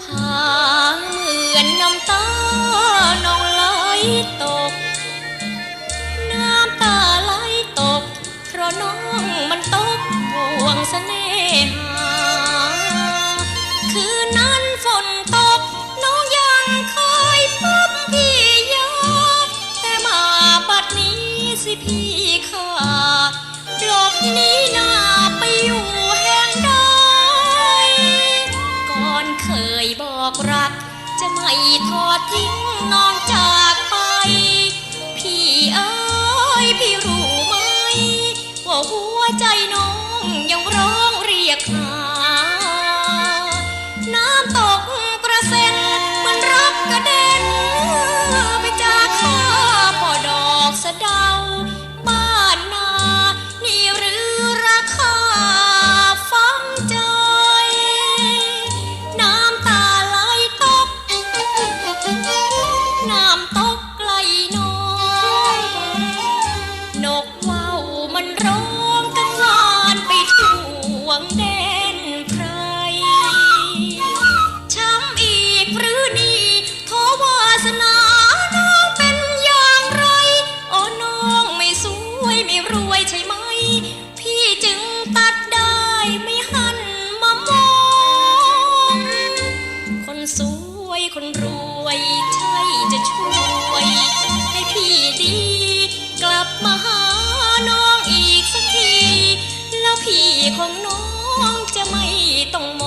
ผาเหมือนน้ำตานองไหลตก น้ำตาไหลตก เพราะน้องมันตกห่วงเสน่หา คืนนั้นฝนตก น้องยังคอยพบพี่ยอแต่มาบัดนี้สิพี่ขอ ขอทิ้งน้องจ๋า สวยคนรวย ใช่จะช่วย ให้พี่ดี กลับมาหาน้องอีกสักที แล้วพี่ของน้องจะไม่ต้องม